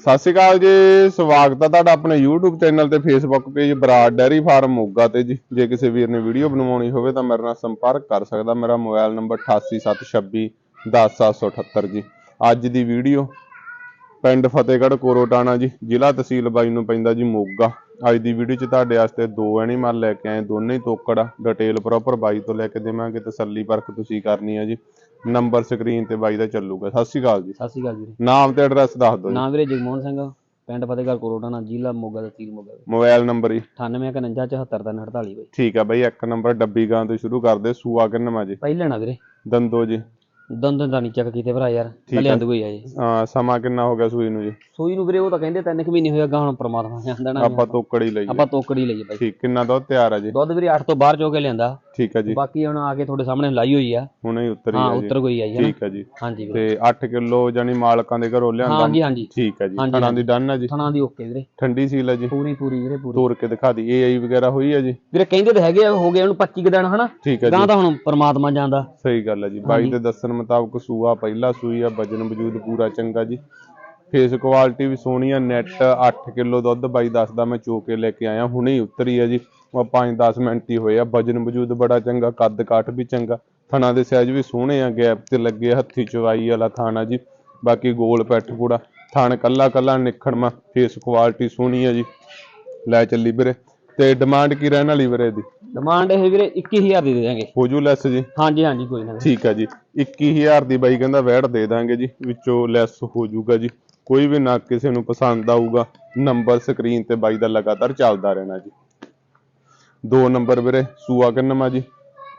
ਸਤਿ ਸ਼੍ਰੀ ਅਕਾਲ ਜੀ, ਸਵਾਗਤ ਹੈ ਤੁਹਾਡਾ ਆਪਣੇ YouTube ਚੈਨਲ ਤੇ Facebook page Brar dairy farm Moga ਤੇ ਜੀ। ਜੇ ਕਿਸੇ ਵੀਰ ਨੇ ਵੀਡੀਓ ਬਣਵਾਉਣੀ ਹੋਵੇ ਤਾਂ ਮੇਰੇ ਨਾਲ ਸੰਪਰਕ ਕਰ ਸਕਦਾ। ਮੇਰਾ ਮੋਬਾਈਲ ਨੰਬਰ 8876 10778 ਜੀ। ਅੱਜ ਦੀ ਵੀਡੀਓ ਪਿੰਡ ਫਤਿਹਗੜ੍ਹ ਕੋਰੋਟਾਣਾ ਜੀ, ਜ਼ਿਲ੍ਹਾ ਤਹਿਸੀਲ ਬਾਈ ਨੂੰ ਪੈਂਦਾ ਜੀ ਮੋਗਾ। ਅੱਜ ਦੀ ਵੀਡੀਓ 'ਚ ਤੁਹਾਡੇ ਵਾਸਤੇ ਦੋ ਐਨੀਮਲ ਲੈ ਕੇ ਆਏ, ਦੋਨੇ ਹੀ ਤੋਕੜ ਆ। ਡਿਟੇਲ ਪ੍ਰੋਪਰ ਬਾਈ ਤੋਂ ਲੈ ਕੇ ਦੇਵਾਂਗੇ ਤਸੱਲੀ ਪਰਖ ਤੁਸੀਂ ਕਰਨੀ ਆ ਜੀ। ਨੰਬਰ ਸਕਰੀਨ ਤੇ ਬਾਈ ਦਾ ਚੱਲੂਗਾ। ਸਤਿ ਸ਼੍ਰੀ ਅਕਾਲ ਜੀ। ਸਤਿ ਸ਼੍ਰੀ ਅਕਾਲ ਵੀਰੇ ਨਾਮ ਤੇ ਐਡਰੈਸ ਦੱਸ ਦਿਓ ਜੀ। ਨਾਮ ਵੀਰੇ ਜਗਮੋਹਨ ਸਿੰਘ ਪਿੰਡ ਫਤਿਹਗੜ੍ਹ ਕੋਰੋਟਾਣਾ ਜ਼ਿਲ੍ਹਾ ਮੋਗਾ ਤਹਿਸੀਲ ਮੋਗਾ। ਮੋਬਾਈਲ ਨੰਬਰ ਜੀ। 98 74 ਬਈ। ਠੀਕ ਆ ਬਈ ਇੱਕ ਨੰਬਰ ਡੱਬੀ ਗਾਂ ਤੋਂ ਸ਼ੁਰੂ ਕਰਦੇ ਸੂਆ ਕਿੰਨਵਾਂ ਜੀ? ਪਹਿਲੇ ਨਾ ਵੀਰੇ। ਦੰਦੋ ਜੀ। ਦੰਦ ਦਾ ਨਹੀਂ ਚੱਕ ਕੀਤੇ ਭਰਾ ਯਾਰ ਆ। ਕੱਲੇ ਅੰਦ ਕੋਈ ਆ ਜੀ। ਅਹ ਸਮਾਂ ਕਿੰਨਾ ਹੋ ਗਿਆ ਸੂਈ ਨੂੰ ਜੀ? ਸੂਈ ਨੂੰ ਵੀਰੇ ਉਹ ਤਾਂ ਕਹਿੰਦੇ ਤਿੰਨ ਕੁ ਮਹੀਨੇ ਹੋਇਆ ਗਾਂ ਹੁਣ ਪ੍ਰਮਾਤਮਾ ਜਾਣਦਾ ਨਾ। ਆਪਾਂ ਤੋਕੜ ਲਈ ਆਪਾਂ ਤੋਕੜੀ ਲਈ ਬਾਈ। ਠੀਕ ਕਿੰਨਾ ਦੁੱਧ ਤਿਆਰ ਆ ਜੀ? ਦੁੱਧ ਵੀਰੇ 8 ਤੋਂ ਬਾਹਰ ਚੋ ਕੇ ਲਿਆਂਦਾ। ਠੀਕ ਆ ਜੀ। ਬਾਕੀ ਹੁਣ ਆ ਕੇ ਤੁਹਾਡੇ ਸਾਹਮਣੇ ਲਾਈ ਹੋਈ ਆ। ਹੁਣੇ ਹੀ ਉਤਰੀ ਹਾਂ ਆ ਜੀ। ਉੱਤਰ ਕੋਈ ਆਈ ਹੈ ਨਾ? ਠੀਕ ਆ ਜੀ। ਹਾਂਜੀ ਵੀਰੇ ਤੇ 8 ਕਿਲੋ ਜਾਨੀ ਮਾਲਕਾਂ ਦੇ ਘਰੋਂ ਲਿਆਂਦਾ। ਹਾਂਜੀ ਹਾਂਜੀ ਠੀਕ ਆ ਜੀ। ਹਾਂਜੀ, ਖਾਣਾ ਦੀ ਡਨ ਆ ਜੀ। ਥਣਾ ਦੀ ਓਕੇ ਵੀਰੇ। ਠੰਡੀ ਸੀਲ ਆ ਜੀ। ਪੂਰੀ ਪੂਰੀ ਵੀਰੇ ਪੂਰੀ। ਤੋੜ ਕੇ ਦਿਖਾ ਦੀ। ਏਆਈ ਵਗੈਰਾ ਹੋਈ ਆ ਜੀ। ਵੀਰੇ ਕਹਿੰਦੇ ਤਾਂ ਹੈਗੇ ਆ ਹੋ ਗਏ ਉਹਨੂੰ 25 ਕੁ ਦਿਨ ਹਨਾ? ਠੀਕ ਆ ਜੀ। ਗਾਂ ਤਾਂ ਹੁਣ ਪ੍ਰਮਾਤਮਾ ਜਾਣਦਾ। ਸਹੀ ਗੱਲ ਆ ਜੀ। ਬਾਈ ਦੇ ਦੱਸਣ ਮੁਤਾਬਕ ਸੂਆ ਪਹਿਲਾ ਸੂਈ ਆ ਵਜਨ ਵਜੂਦ ਪੂਰਾ ਚੰਗਾ ਜੀ। ਫੇਸ ਕੁਆਲਿਟੀ ਵੀ ਸੋਹਣੀ ਆ ਨੈਟ 8 ਕਿਲੋ ਦੁੱਧ ਬਾਈ ਦੱਸਦਾ ਮੈਂ ਚੋ ਕੇ ਲੈ ਕੇ ਆਇਆ ਹੁਣੇ ਹੀ ਉਤਰੀ ਆ ਜੀ। ਉਹ 5-10 ਮਿੰਟ ਹੀ ਹੋਏ ਆ ਵਜਨ ਵਜੂਦ ਬੜਾ ਚੰਗਾ ਕੱਦ ਕਾਠ ਵੀ ਚੰਗਾ ਥਣਾ ਦੇ ਸਾਈਜ਼ ਵੀ ਸੋਹਣੇ ਆ ਗੈਪ ਤੇ ਲੱਗੇ ਹੱਥੀ ਚਵਾਈ ਵਾਲਾ ਥਾਣਾ ਜੀ। ਬਾਕੀ ਗੋਲ ਪੈਠ ਪੂੜਾ ਥਣ ਕੱਲਾ ਕੱਲਾ ਨਿਖੜਮਾ ਫੇਸ ਕੁਆਲਿਟੀ ਸੋਹਣੀ ਆ ਜੀ। ਲੈ ਚੱਲੀ ਵੀਰੇ ਤੇ ਡਿਮਾਂਡ ਕੀ ਰਹਿਣ ਵਾਲੀ ਵੀਰੇ ਦੀ ਡਿਮਾਂਡ ਇਹ ਵੀਰੇ 21000 ਦੀ ਦੇ ਦਾਂਗੇ ਹੋ ਜੂ ਲੈਸ ਜੀ? ਹਾਂਜੀ ਹਾਂਜੀ ਕੋਈ ਨਾ। ਠੀਕ ਹੈ ਜੀ 21000 ਦੀ ਬਾਈ ਕਹਿੰਦਾ ਵੈੜ ਦੇ ਦਾਂਗੇ ਜੀ ਵਿੱਚੋਂ ਲੈਸ ਹੋ ਜਾਊਗਾ ਜੀ। ਕੋਈ ਵੀ ਨਾ ਕਿਸੇ ਨੂੰ ਪਸੰਦ ਆਊਗਾ ਨੰਬਰ ਸਕਰੀਨ ਤੇ ਬਾਈ ਦਾ ਲਗਾਤਾਰ ਚੱਲਦਾ ਰਹਿਣਾ ਜੀ। ਦੋ ਨੰਬਰ ਵੀਰੇ ਸੂਆ ਕਿੰਨਮਾ ਜੀ?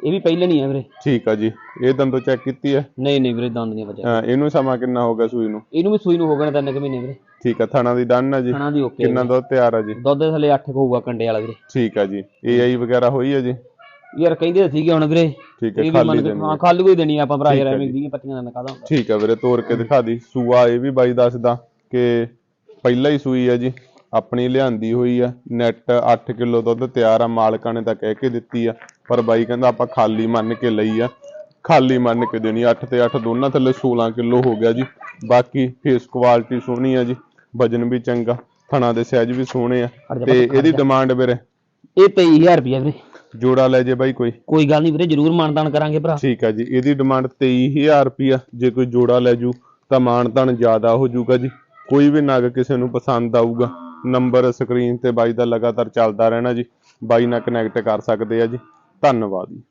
ਇਹ ਵੀ ਪਹਿਲੇ ਨਹੀਂ ਆ ਵੀਰੇ। ਠੀਕ ਆ ਜੀ ਇਹ ਦੰਦੋਂ ਚੈੱਕ ਕੀਤੀ ਹੈ? ਨਹੀਂ ਨਹੀਂ ਵੀਰੇ ਦੰਦ ਨਹੀਂ ਅਹ ਇਹਨੂੰ ਸਮਾਂ ਕਿੰਨਾ ਹੋ ਗਿਆ ਸੂਈ ਨੂੰ? ਇਹਨੂੰ ਵੀ ਸੂਈ ਨੂੰ ਹੋ ਨੇ ਤਿੰਨ ਕੁ ਮਹੀਨੇ ਵੀਰੇ। ਠੀਕ ਆ ਥਾਣਾ ਦੀ ਡਨ ਆ ਜੀ। ਖਾਣਾ ਦੀ ਓਕੇ ਕਿੰਨਾ ਦੁੱਧ ਤਿਆਰ ਆ ਜੀ? ਦੁੱਧ ਦੇ ਥੱਲੇ 8 ਹੋਊਗਾ ਕੰਡੇ ਵਾਲਾ ਵੀਰੇ। ਠੀਕ ਆ ਜੀ ਏਆਈ ਵਗੈਰਾ ਹੋਈ ਆ ਜੀ? ਯਾਰ ਕਹਿੰਦੇ ਸੀਗੇ ਹੁਣ ਵੀਰੇ। ਠੀਕ ਹੈ ਵੀ ਖਾਲੀ ਦੇਣੀ ਹਾਂ ਖਾਲੀ ਕੋਈ ਦੇਣੀ ਆ ਆਪਾਂ ਭਰਾ ਯਾਰ ਹੈ ਐਵੇਂ। ਦੀਆਂ ਪੱਤੀਆਂ ਦਾ ਨਕਾਦਾ ਠੀਕ ਆ ਵੀਰੇ ਤੋੜ ਕੇ ਦਿਖਾ ਦੀ। ਸੂਆ ਇਹ ਵੀ ਬਾਈ ਦੱਸਦਾ। ਕਿ ਪਹਿਲਾਂ ਹੀ ਸੂਈ ਆ ਜੀ ਆਪਣੀ ਲਿਆਂਦੀ ਹੋਈ ਆ ਨੈਟ 8 ਕਿਲੋ ਦੁੱਧ ਤਿਆਰ ਆ ਮਾਲਕਾਂ ਨੇ ਤਾਂ ਕਹਿ ਕੇ ਦਿੱਤੀ ਆ ਪਰ ਬਾਈ ਕਹਿੰਦਾ ਆਪਾਂ ਖਾਲੀ ਮੰਨ ਕੇ ਲਈ ਆ ਖਾਲੀ ਮੰਨ ਕੇ ਦੇਣੀ 8 ਤੇ 8 ਦੋਨਾਂ ਥੱਲੇ 16 ਕਿਲੋ ਹੋ ਗਿਆ ਜੀ ਬਾਕੀ ਫੇਸ ਕੁਆਲਿਟੀ ਸੋਹਣੀ ਆ ਜੀ ਵਜਨ ਵੀ ਚੰਗਾ ਥਣਾ ਦੇ ਸਾਈਜ਼ ਵੀ ਸੋਹਣੇ ਆ ਤੇ ਇਹਦੀ ਡਿਮਾਂਡ ਵੀਰੇ? ਇਹ 23000 ਰੁਪਏ ਵੀਰੇ। ਜੋੜਾ ਲੈ ਜੇ ਬਾਈ ਕੋਈ। ਕੋਈ ਗੱਲ ਨਹੀਂ ਵੀਰੇ ਜਰੂਰ ਮਾਨਦਾਨ ਕਰਾਂਗੇ ਭਰਾ। ਠੀਕ ਆ ਜੀ ਇਹਦੀ ਡਿਮਾਂਡ 23000 ਰੁਪਿਆ ਜੇ ਕੋਈ ਜੋੜਾ ਲੈ ਜੂ ਤਾਂ ਮਾਨਤਾਨ ਜ਼ਿਆਦਾ ਹੋ ਜਾਊਗਾ ਜੀ। ਕੋਈ ਵੀ ਨਗ ਕਿਸੇ ਨੂੰ ਪਸੰਦ ਆਊਗਾ ਨੰਬਰ ਸਕਰੀਨ ਤੇ ਬਾਈ ਦਾ ਲਗਾਤਾਰ ਚੱਲਦਾ ਰਹਿਣਾ ਜੀ, ਬਾਈ ਨਾਲ ਕਨੈਕਟ ਕਰ ਸਕਦੇ ਆ ਜੀ। ਧੰਨਵਾਦ ਜੀ।